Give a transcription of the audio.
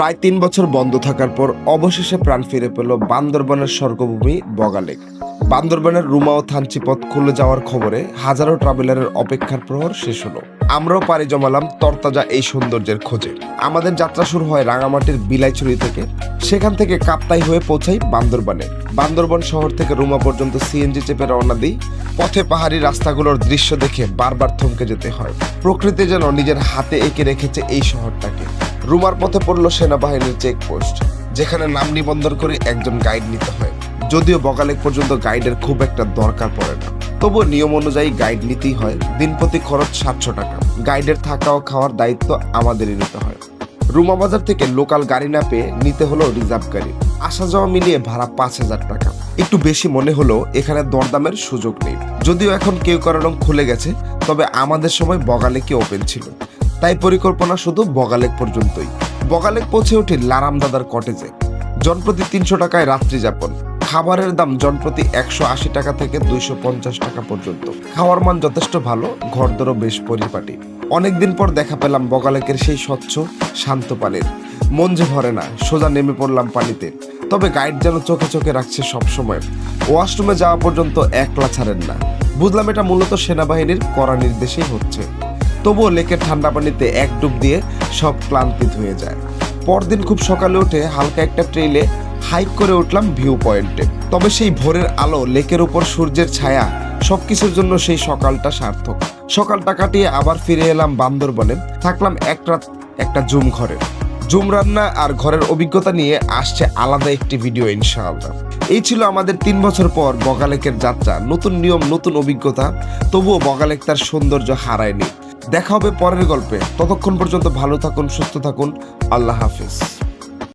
প্রায় তিন বছর বন্ধ থাকার পর অবশেষে প্রাণ ফিরে পেল বান্দরবানের স্বর্গভূমি বগালেক। বান্দরবানের রুমা ও থানচি পথ খুলে যাওয়ার খবরে হাজারো ট্রাভেলারের অপেক্ষার প্রহর শেষ হলো। আমরাও পাড়ি জমালাম তরতাজা এই সৌন্দর্যের খোঁজে। আমাদের যাত্রা শুরু হয় রাঙামাটির বিলাইছড়ি থেকে। সেখান থেকে কাপ্তাই হয়ে পৌঁছাই বান্দরবানে। বান্দরবান শহর থেকে রুমা পর্যন্ত সিএনজি চেপে রওনা দিই। পথে পাহাড়ি রাস্তাগুলোর দৃশ্য দেখে বারবার থমকে যেতে হয়। প্রকৃতি যেন নিজের হাতে এঁকে রেখেছে এই শহরটাকে। রুমার পথে পড়ল সেনাবাহিনীর চেকপোস্ট, যেখানে নাম নিবন্ধন করে একজন গাইড নিতে হয়। যদিও বগালেক পর্যন্ত গাইডের খুব একটা দরকার পড়ে না। তবুও নিয়ম অনুযায়ী গাইড নিতেই হয়। দিন প্রতি খরচ সাতশো টাকা। গাইডের থাকা ও খাওয়ার দায়িত্ব আমাদেরই নিতে হয়। রুমা বাজার থেকে লোকাল গাড়ি না পেয়ে নিতে হলো রিজার্ভ গাড়ি। আসা যাওয়া মিলিয়ে ভাড়া পাঁচ হাজার টাকা। একটু বেশি মনে হলো এখানে দরদামের সুযোগ নেই। যদিও এখন কেউ কারণ খুলে গেছে, তবে আমাদের সময় বগালেকে ওপেন ছিল। তাই পরিকল্পনা শুধু বগালেক পর্যন্তই। বগালেক পৌঁছে উঠি লারাম দাদার কটেজে। জনপ্রতি তিনশো টাকায় রাত্রি যাপন। খাবারের দাম জনপ্রতি একশো আশি টাকা থেকে দুইশো পঞ্চাশ টাকা পর্যন্ত। খাওয়ার মান যথেষ্ট ভালো, ঘরদরও বেশ পরিপাটি। অনেকদিন পর দেখা পেলাম বগালেকের সেই স্বচ্ছ, শান্ত পানির। মন যে ভরে না, সোজা নেমে পড়লাম পানিতে। তবে গাইড যেন চোখে চোখে রাখছে সবসময়। ওয়াশরুমে যাওয়া পর্যন্ত একলা ছাড়েন না। বুঝলাম এটা মূলত সেনাবাহিনীর কড়া নির্দেশেই হচ্ছে। তবুও লেকের ঠান্ডা পানিতে এক ডুব দিয়ে সব ক্লান্তি ধুয়ে যায়। পরদিন খুব সকালে উঠে হালকা একটা ট্রেইলে হাইক করে উঠলাম ভিউ পয়েন্টে। তবে সেই ভোরের আলো, লেকের উপর সূর্যের ছায়া, সবকিছুর জন্য সেই সকালটা সার্থক। সকালটা কাটিয়ে আবার ফিরে এলাম বান্দরবনে। থাকলাম এক রাত একটা জুম ঘরে। জুম রান্না আর ঘরের অভিজ্ঞতা নিয়ে আসছে আলাদা একটি ভিডিও, ইনশাআল্লাহ। এই ছিল আমাদের তিন বছর পর বগালেকের যাত্রা। নতুন নিয়ম, নতুন অভিজ্ঞতা, তবুও বগালেক তার সৌন্দর্য হারায়নি। দেখা হবে পরের গল্পে। ততক্ষণ পর্যন্ত ভালো থাকুন সুস্থ থাকুন। আল্লাহ হাফিজ।